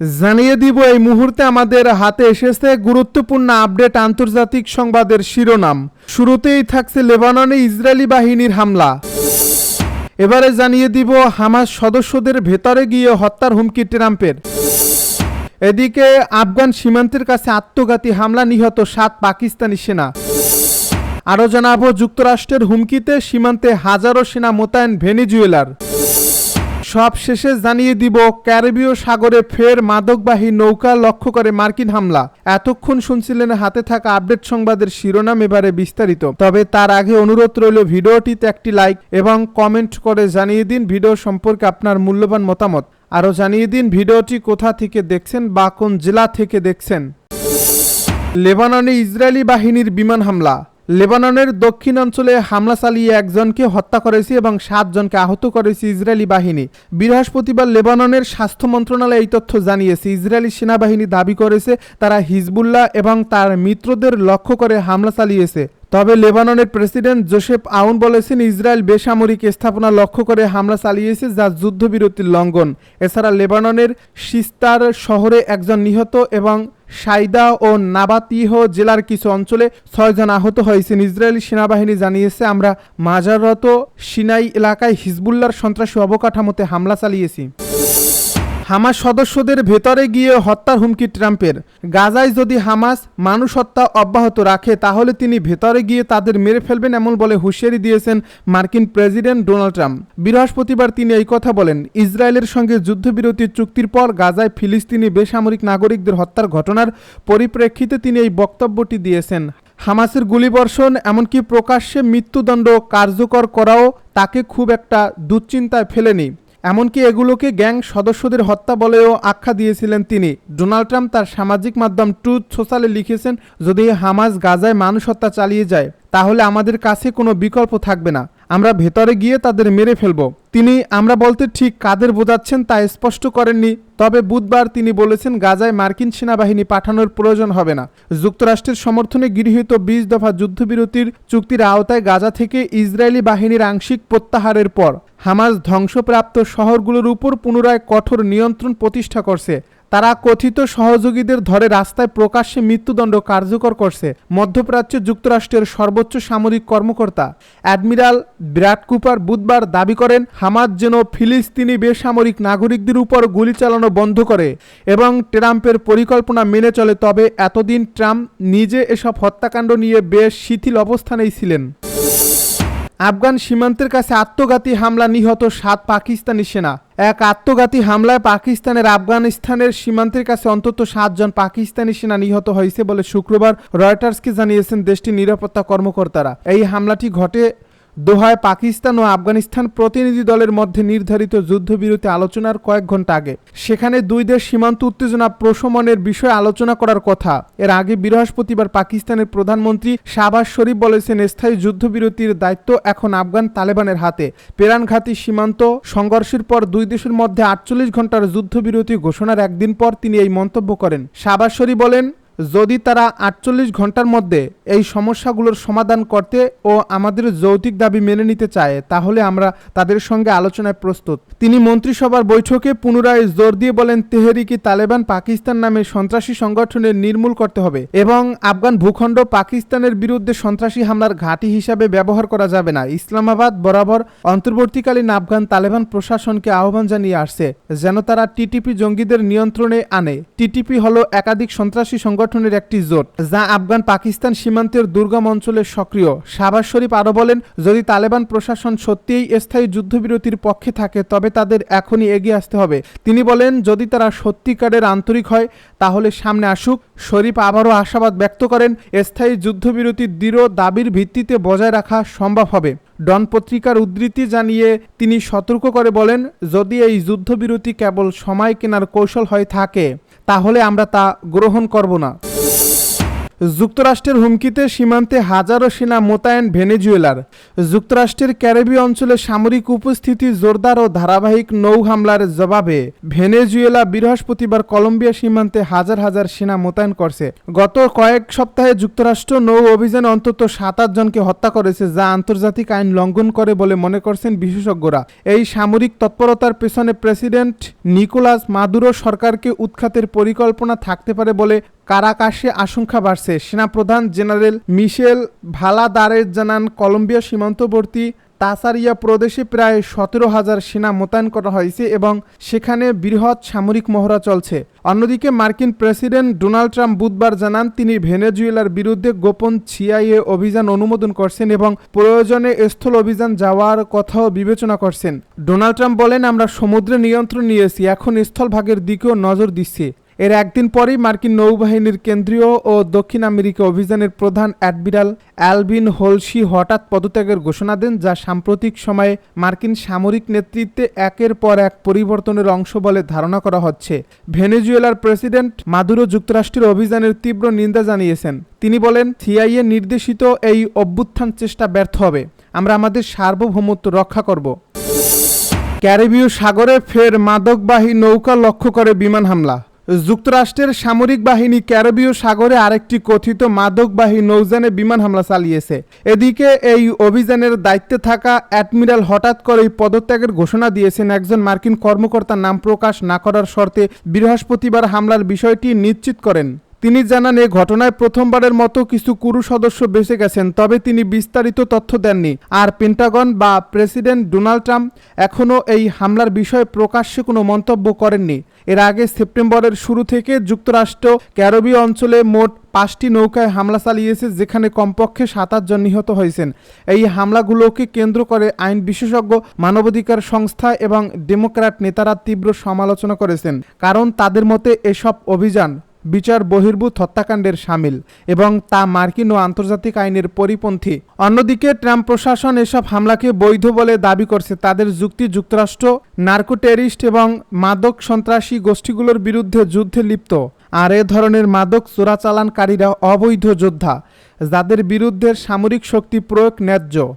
জানিয়ে দিব, এই মুহূর্তে আমাদের হাতে এসেছে গুরুত্বপূর্ণ আপডেট আন্তর্জাতিক সংবাদের শিরোনাম। শুরুতেই থাকছে লেবাননে ইসরায়েলি বাহিনীর হামলা। এবারে জানিয়ে দিব, হামাস সদস্যদের ভেতরে গিয়ে হত্যার হুমকি ট্রাম্পের। এদিকে আফগান সীমান্তের কাছে আত্মঘাতী হামলা, নিহত সাত পাকিস্তানি সেনা। আরও জানাব, যুক্তরাষ্ট্রের হুমকিতে সীমান্তে হাজারো সেনা মোতায়েন ভেনিজুয়েলার। সব শেষে জানিয়ে দিব, ক্যারিবীয় সাগরে ফের মাদকবাহী নৌকা লক্ষ্য করে মার্কিন হামলা। এতক্ষণ শুনছিলেন হাতে থাকা আপডেট সংবাদের শিরোনাম এবারে বিস্তারিত। তবে তার আগে অনুরোধ রইল ভিডিওটিতে একটি লাইক এবং কমেন্ট করে জানিয়ে দিন ভিডিও সম্পর্কে আপনার মূল্যবান মতামত। আরও জানিয়ে দিন ভিডিওটি কোথা থেকে দেখছেন বা কোন জেলা থেকে দেখছেন। লেবাননে ইসরায়েলি বাহিনীর বিমান হামলা। লেবাননের দক্ষিণাঞ্চলে হামলা চালিয়ে একজনকে হত্যা করেছে এবং সাতজনকে আহত করেছে ইসরায়েলি বাহিনী। বৃহস্পতিবার লেবাননের স্বাস্থ্য মন্ত্রণালয় এই তথ্য জানিয়েছে। ইসরায়েলি সেনাবাহিনী দাবি করেছে, তারা হিজবুল্লাহ এবং তার মিত্রদের লক্ষ্য করে হামলা চালিয়েছে। তবে লেবাননের প্রেসিডেন্ট জোসেফ আউন বলেছেন, ইসরায়েল বেসামরিক স্থাপনা লক্ষ্য করে হামলা চালিয়েছে যা যুদ্ধবিরতির লঙ্ঘন। এছাড়া লেবাননের সিস্তার শহরে একজন নিহত এবং সাইদা ও নাবাতিহ জেলার কিছু অঞ্চলে ছয়জন আহত হয়েছেন। ইসরায়েলি সেনাবাহিনী জানিয়েছে, আমরা মাজাররত সিনাই এলাকায় হিজবুল্লার সন্ত্রাসী অবকাঠামোতে হামলা চালিয়েছি। হামাস সদস্যদের ভেতরে গিয়ে হত্যার হুমকি ট্রাম্পের। গাজায় যদি হামাস মানুষ হত্যা অব্যাহত রাখে, তাহলে তিনি ভেতরে গিয়ে তাদের মেরে ফেলবেন এমন বলে হুঁশিয়ারি দিয়েছেন মার্কিন প্রেসিডেন্ট ডোনাল্ড ট্রাম্প। বৃহস্পতিবার তিনি এই কথা বলেন, ইসরায়েলের সঙ্গে যুদ্ধবিরতি চুক্তির পর গাজায় ফিলিস্তিনি বেসামরিক নাগরিকদের হত্যার ঘটনার পরিপ্রেক্ষিতে তিনি এই বক্তব্যটি দিয়েছেন। হামাসের গুলিবর্ষণ এমনকি প্রকাশ্যে মৃত্যুদণ্ড কার্যকর করাও তাকে খুব একটা দুশ্চিন্তায় ফেলেনি। এমনকি এগুলোকে গ্যাং সদস্যদের হত্যা বলেও আখ্যা দিয়েছিলেন তিনি। ডোনাল্ড ট্রাম্প তার সামাজিক মাধ্যম ট্রুথ সোশ্যালে লিখেছেন, যদি হামাজ গাজায় মানুষ হত্যা চালিয়ে যায়, তাহলে আমাদের কাছে কোনো বিকল্প থাকবে না। আমরা ভেতরে গিয়ে তাদের মেরে ফেলব। তিনি, আমরা বলতে ঠিক কাদের বোঝাচ্ছেন তা স্পষ্ট করেননি, তবে বুধবার তিনি বলেছেন গাজায় মার্কিন সেনাবাহিনী পাঠানোর প্রয়োজন হবে না। যুক্তরাষ্ট্রের সমর্থনে গৃহীত বিশ দফা যুদ্ধবিরতির চুক্তির আওতায় গাজা থেকে ইসরায়েলি বাহিনীর আংশিক প্রত্যাহারের পর হামাস ধ্বংসপ্রাপ্ত শহরগুলোর উপর পুনরায় কঠোর নিয়ন্ত্রণ প্রতিষ্ঠা করছে। তারা কথিত সহযোগীদের ধরে রাস্তায় প্রকাশ্যে মৃত্যুদণ্ড কার্যকর করছে। মধ্যপ্রাচ্য যুক্তরাষ্ট্রের সর্বোচ্চ সামরিক কর্মকর্তা অ্যাডমিরাল ব্র্যাড কুপার বুধবার দাবি করেন হামাদ যেন ফিলিস্তিনি বেসামরিক নাগরিকদের উপর গুলি চালানো বন্ধ করে এবং ট্রাম্পের পরিকল্পনা মেনে চলে, তবে এতদিন ট্রাম্প নিজে এসব হত্যাকাণ্ড নিয়ে বেশ শিথিল অবস্থানেই ছিলেন। আফগান সীমান্তের কাছে আত্মঘাতী হামলা নিহত সাত পাকিস্তানি সেনা। এক আত্মঘাতী হামলায় পাকিস্তানের আফগানিস্তানের সীমান্তের কাছে অন্তত সাতজন পাকিস্তানি সেনা নিহত হয়েছে বলে শুক্রবার রয়টার্সকে জানিয়েছেন দেশটির নিরাপত্তা কর্মকর্তারা। এই হামলাটি ঘটে দোহায় পাকিস্তান ও আফগানিস্তান প্রতিনিধি দলের মধ্যে নির্ধারিত যুদ্ধবিরতি আলোচনার কয়েক ঘণ্টা আগে। সেখানে দুই দেশ সীমান্ত উত্তেজনা প্রশমনের বিষয়ে আলোচনা করার কথা। এর আগে বৃহস্পতিবার পাকিস্তানের প্রধানমন্ত্রী শাহবাজ শরীফ বলেছেন, স্থায়ী যুদ্ধবিরতির দায়িত্ব এখন আফগান তালেবানের হাতে। পেরানঘাতি সীমান্ত সংঘর্ষের পর দুই দেশের মধ্যে আটচল্লিশ ঘণ্টার যুদ্ধবিরতি ঘোষণার একদিন পর তিনি এই মন্তব্য করেন। শাহবাজ শরীফ বলেন যদি তারা আটচল্লিশ ঘণ্টার মধ্যে এই সমস্যাগুলোর সমাধান করতে ও আমাদের যৌতিক দাবি মেনে নিতে চায়, তাহলে আমরা তাদের সঙ্গে আলোচনায় প্রস্তুত। তিনি মন্ত্রিসভার বৈঠকে পুনরায় জোর দিয়ে বলেন, তেহরিকি তালেবান পাকিস্তান নামে সন্ত্রাসী সংগঠনের নির্মূল করতে হবে এবং আফগান ভূখণ্ড পাকিস্তানের বিরুদ্ধে সন্ত্রাসী হামলার ঘাঁটি হিসাবে ব্যবহার করা যাবে না। ইসলামাবাদ বরাবর অন্তর্বর্তীকালীন আফগান তালেবান প্রশাসনকে আহ্বান জানিয়ে আসছে, যেন তারা টিটিপি জঙ্গিদের নিয়ন্ত্রণে আনে। টিটিপি হলো একাধিক সন্ত্রাসী সংগঠনের একটি জোট, যা আফগান পাকিস্তান সীমান্তের দুর্গম অঞ্চলে সক্রিয়। শাহবাজ শরীফ আরও বলেন, যদি তালেবান প্রশাসন সত্যিই স্থায়ী যুদ্ধবিরতির পক্ষে থাকে, তবে তাদের এখনই এগিয়ে আসতে হবে। তিনি বলেন, যদি তারা সত্যিকারের আন্তরিক হয়, তাহলে সামনে আসুক। শরীফ আবারও আশাবাদ ব্যক্ত করেন, স্থায়ী যুদ্ধবিরতির দৃঢ় দাবির ভিত্তিতে বজায় রাখা সম্ভব হবে। ডন পত্রিকার উদ্ধৃতি জানিয়ে তিনি সতর্ক করে বলেন, যদি এই যুদ্ধবিরতি কেবল সময় কেনার কৌশল হয়ে থাকে, তাহলে আমরা তা গ্রহণ করব না। যুক্তরাষ্ট্রের হুমকিতে সীমান্তে হাজারো সেনা মোতায়েন ভেনেজুয়েলার। যুক্তরাষ্ট্রের ক্যারিবীয় অঞ্চলে সামরিক উপস্থিতি জোরদার ও ধারাবাহিক নৌ হামলার জবাবে ভেনেজুয়েলা বৃহস্পতিবার কলম্বিয়া সীমান্তে হাজার হাজার সেনা মোতায়েন করছে। গত কয়েক সপ্তাহে যুক্তরাষ্ট্র নৌ অভিযানে অন্তত সাত জনকে হত্যা করেছে, যা আন্তর্জাতিক আইন লঙ্ঘন করে বলে মনে করছেন বিশেষজ্ঞরা। এই সামরিক তৎপরতার পেছনে প্রেসিডেন্ট নিকোলাস মাদুরো সরকারকে উৎখাতের পরিকল্পনা থাকতে পারে বলে কারাকাশে আশঙ্কা বাড়ছে। সেনাপ্রধান জেনারেল মিশেল ভালাদারের জানান, কলম্বিয়া সীমান্তবর্তী তাসারিয়া প্রদেশে প্রায় সতেরো হাজার সেনা মোতায়েন করা হয়েছে এবং সেখানে বৃহৎ সামরিক মহড়া চলছে। অন্যদিকে মার্কিন প্রেসিডেন্ট ডোনাল্ড ট্রাম্প বুধবার জানান, তিনি ভেনেজুয়েলার বিরুদ্ধে গোপন সিআইএ অভিযান অনুমোদন করছেন এবং প্রয়োজনে স্থল অভিযান যাওয়ার কথাও বিবেচনা করছেন। ডোনাল্ড ট্রাম্প বলেন, আমরা সমুদ্রে নিয়ন্ত্রণ নিয়েছি, এখন স্থলভাগের দিকেও নজর দিচ্ছি। এর একদিন পরেই মার্কিন নৌবাহিনীর কেন্দ্রীয় ও দক্ষিণ আমেরিকা অভিযানের প্রধান অ্যাডমিরাল অ্যালবিন হোলসি হঠাৎ পদত্যাগের ঘোষণা দেন, যা সাম্প্রতিক সময়ে মার্কিন সামরিক নেতৃত্বে একের পর এক পরিবর্তনের অংশ বলে ধারণা করা হচ্ছে। ভেনেজুয়েলার প্রেসিডেন্ট মাদুরো যুক্তরাষ্ট্রের অভিযানের তীব্র নিন্দা জানিয়েছেন। তিনি বলেন, সিআইএ নির্দেশিত এই অভ্যুত্থান চেষ্টা ব্যর্থ হবে। আমরা আমাদের সার্বভৌমত্ব রক্ষা করব। ক্যারিবীয় সাগরে ফের মাদকবাহী নৌকা লক্ষ্য করে বিমান হামলা। যুক্তরাষ্ট্রের সামরিক বাহিনী ক্যারিবীয় সাগরে আরেকটি কথিত মাদকবাহী নৌযানে বিমান হামলা চালিয়েছে। এদিকে এই অভিযানের দায়িত্বে থাকা অ্যাডমিরাল হঠাৎ করেই পদত্যাগের ঘোষণা দিয়েছেন একজন মার্কিন কর্মকর্তার নাম প্রকাশ না করার শর্তে বৃহস্পতিবার হামলার বিষয়টি নিশ্চিত করেন। তিনি জানান, এ ঘটনায় প্রথমবারের মতো কিছু কুরু সদস্য বেঁচে গেছেন, তবে তিনি বিস্তারিত তথ্য দেননি। আর পেন্টাগন বা প্রেসিডেন্ট ডোনাল্ড ট্রাম্প এখনও এই হামলার বিষয়ে প্রকাশ্যে কোনো মন্তব্য করেননি। এর আগে সেপ্টেম্বরের শুরু থেকে যুক্তরাষ্ট্র ক্যারবীয় অঞ্চলে মোট পাঁচটি নৌকায় হামলা চালিয়েছে, যেখানে কমপক্ষে সাতাশ জন নিহত হয়েছেন। এই হামলাগুলোকে কেন্দ্র করে আইন বিশেষজ্ঞ, মানবাধিকার সংস্থা এবং ডেমোক্র্যাট নেতারা তীব্র সমালোচনা করেছেন, কারণ তাদের মতে এসব অভিযান বিচার বহির্ভূত হত্যাকাণ্ডের সামিল এবং তা মার্কিন ও আন্তর্জাতিক আইনের পরিপন্থী। অন্যদিকে ট্রাম্প প্রশাসন এসব হামলাকে বৈধ বলে দাবি করছে। তাদের যুক্তি যুক্তরাষ্ট্র, নার্কোটেরিস্ট এবং মাদক সন্ত্রাসী গোষ্ঠীগুলোর বিরুদ্ধে যুদ্ধে লিপ্ত। আর এ ধরনের মাদক চোরাচালানকারীরা অবৈধ যোদ্ধা, যাদের বিরুদ্ধে সামরিক শক্তি প্রয়োগ ন্যায্য।